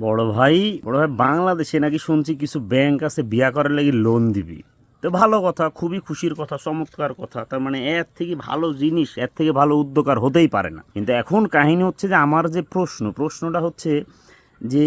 বড় ভাই বড় ভাই, বাংলাদেশে নাকি শুনছি কিছু ব্যাংক আছে, বিয়া করার লাগি লোন দিবি। তো ভালো কথা, খুবই খুশির কথা, চমৎকার কথা। তার মানে এর থেকে ভালো জিনিস, এর থেকে ভালো উদ্যোগ আর হতেই পারে না। কিন্তু এখন কাহিনী হচ্ছে যে, আমার যে প্রশ্ন, প্রশ্নটা হচ্ছে যে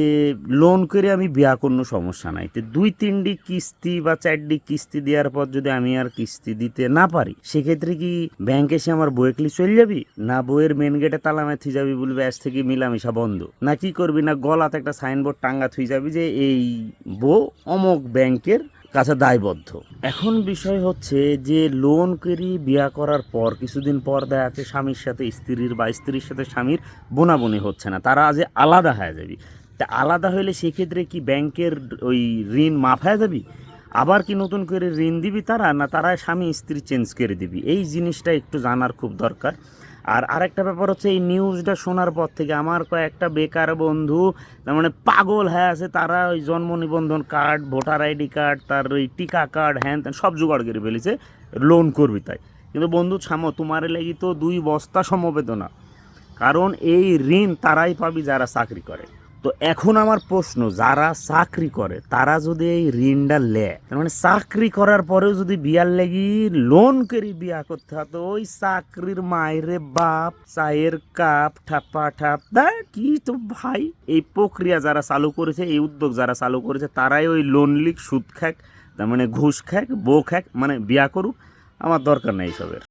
লোন করে আমি বিয়া কোনো সমস্যা নাই। তো দুই তিনটি কিস্তি বা চারটি কিস্তি দেওয়ার পর যদি আমি আর কিস্তি দিতে না পারি, সেক্ষেত্রে কি ব্যাংক এসে আমার বইয়েকলি চলে যাবি? না বইয়ের মেন গেটে তালা মেথি যাবি বলবি, আজ থেকে মিলামিশা বন্ধ। না কি করবি? না গলাতে একটা সাইনবোর্ড টাঙ্গা থুই যাবি যে এই বউ অমক ব্যাংকের কাছে দায়বদ্ধ। এখন বিষয় হচ্ছে যে লোন করি, বিয়া করার পর, কিছুদিন পর দেখা যাচ্ছে স্বামীর সাথে স্ত্রীর বা স্ত্রীর সাথে স্বামীর বোনাবনি হচ্ছে না। তারা আজ আলাদা হয়ে যাবি। তা আলাদা হইলে সেক্ষেত্রে কি ব্যাংকের ওই ঋণ মাফ হয়ে যাবি? আবার কি নতুন করে ঋণ দিবি তারা না তারা স্বামী স্ত্রী চেঞ্জ করে দিবি? এই জিনিসটা একটু জানার খুব দরকার। আর আরেকটা ব্যাপার হচ্ছে এই নিউজটা শোনার পর থেকে আমার কয়েকটা বেকার বন্ধু, তার মানে পাগল হয়ে আছে, তারা ওই জন্ম নিবন্ধন কার্ড ভোটার আইডি কার্ড তার ওই টিকা কার্ড হ্যান ত্যান সব জোগাড় করে ফেলেছে লোন করবি তাই। কিন্তু বন্ধু, ছামো, তোমার লাগি তো দুই বস্তা সমবেদনা। কারণ এই ঋণ তারাই পাবি যারা চাকরি করে। তো এখন আমার প্রশ্ন, যারা চাকরি করে, তারা যদি এই ঋণটা লেয় তার মানে চাকরি করার পরেও যদি বিয়ার লেগি লোন করে বিয়া করতে হতো ওই চাকরির মায়েরে বাপ, চায়ের কাপ ঠাপা ঠাপ কি তো ভাই? এই প্রক্রিয়া যারা চালু করেছে, এই উদ্যোগ যারা চালু করেছে, তারাই ওই লোন লিক, সুদ খাক, তার মানে ঘুষ খাক, বউ খাক মানে বিয়া করুক, আমার দরকার নেই সবের